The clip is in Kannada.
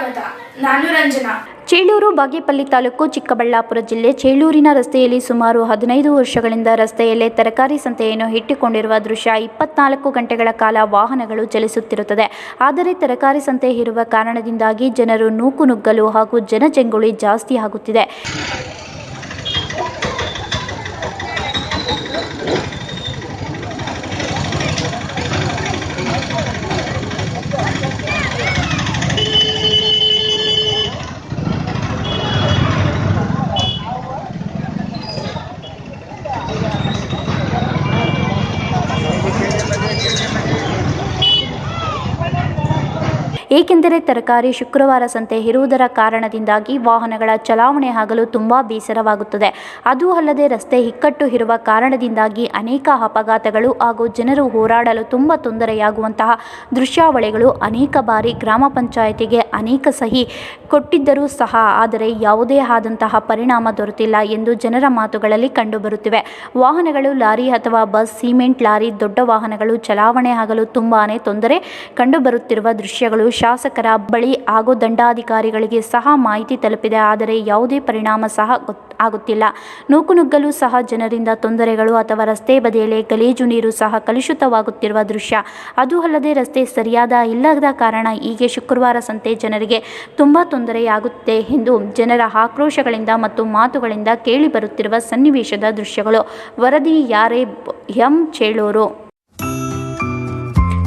ಸ್ವಾಗತ ನಾನು ರಂಜನಾ ಚೇಳೂರು ಬಾಗೇಪಲ್ಲಿ ತಾಲೂಕು ಚಿಕ್ಕಬಳ್ಳಾಪುರ ಜಿಲ್ಲೆ ಚೇಳೂರಿನ ರಸ್ತೆಯಲ್ಲಿ ಸುಮಾರು ಹದಿನೈದು ವರ್ಷಗಳಿಂದ ರಸ್ತೆಯಲ್ಲೇ ತರಕಾರಿ ಸಂತೆಯನ್ನು ಇಟ್ಟುಕೊಂಡಿರುವ ದೃಶ್ಯ ಇಪ್ಪತ್ನಾಲ್ಕು ಗಂಟೆಗಳ ಕಾಲ ವಾಹನಗಳು ಚಲಿಸುತ್ತಿರುತ್ತದೆ. ಆದರೆ ತರಕಾರಿ ಸಂತೆ ಇರುವ ಕಾರಣದಿಂದಾಗಿ ಜನರು ನೂಕುನುಗ್ಗಲು ಹಾಗೂ ಜನಜಂಗುಳಿ ಜಾಸ್ತಿ ಆಗುತ್ತಿದೆ. ಏಕೆಂದರೆ ತರಕಾರಿ ಶುಕ್ರವಾರ ಸಂತೆ ಇರುವುದರ ಕಾರಣದಿಂದಾಗಿ ವಾಹನಗಳ ಚಲಾವಣೆ ಆಗಲು ತುಂಬ ಬೇಸರವಾಗುತ್ತದೆ. ಅದು ಅಲ್ಲದೆ ರಸ್ತೆ ಇಕ್ಕಟ್ಟು ಇರುವ ಕಾರಣದಿಂದಾಗಿ ಅನೇಕ ಅಪಘಾತಗಳು ಹಾಗೂ ಜನರು ಹೋರಾಡಲು ತುಂಬ ತೊಂದರೆಯಾಗುವಂತಹ ದೃಶ್ಯಾವಳಿಗಳು ಅನೇಕ ಬಾರಿ ಗ್ರಾಮ ಪಂಚಾಯಿತಿಗೆ ಅನೇಕ ಸಹಿ ಕೊಟ್ಟಿದ್ದರೂ ಸಹ ಆದರೆ ಯಾವುದೇ ಆದಂತಹ ಪರಿಣಾಮ ದೊರೆತಿಲ್ಲ ಎಂದು ಜನರ ಮಾತುಗಳಲ್ಲಿ ಕಂಡುಬರುತ್ತಿವೆ. ವಾಹನಗಳು ಲಾರಿ ಅಥವಾ ಬಸ್, ಸಿಮೆಂಟ್, ಲಾರಿ, ದೊಡ್ಡ ವಾಹನಗಳು ಚಲಾವಣೆ ಆಗಲು ತುಂಬಾ ತೊಂದರೆ ಕಂಡುಬರುತ್ತಿರುವ ದೃಶ್ಯಗಳು ಶಾಸಕರ ಬಳಿ ಹಾಗೂ ದಂಡಾಧಿಕಾರಿಗಳಿಗೆ ಸಹ ಮಾಹಿತಿ ತಲುಪಿದೆ. ಆದರೆ ಯಾವುದೇ ಪರಿಣಾಮ ಸಹ ಗೊತ್- ಆಗುತ್ತಿಲ್ಲ. ನೂಕುನುಗ್ಗಲು ಸಹ ಜನರಿಂದ ತೊಂದರೆಗಳು ಅಥವಾ ರಸ್ತೆ ಬದಿಯಲ್ಲಿ ಗಲೀಜು ನೀರು ಸಹ ಕಲುಷಿತವಾಗುತ್ತಿರುವ ದೃಶ್ಯ. ಅದು ಅಲ್ಲದೆ ರಸ್ತೆ ಸರಿಯಾದ ಇಲ್ಲದ ಕಾರಣ ಹೀಗೆ ಶುಕ್ರವಾರ ಸಂತೆ ಜನರಿಗೆ ತುಂಬ ತೊಂದರೆಯಾಗುತ್ತೆ ಎಂದು ಜನರ ಆಕ್ರೋಶಗಳಿಂದ ಮತ್ತು ಮಾತುಗಳಿಂದ ಕೇಳಿಬರುತ್ತಿರುವ ಸನ್ನಿವೇಶದ ದೃಶ್ಯಗಳು. ವರದಿ ಯಾರೇ ಎಂ. ಚೇಳೂರು.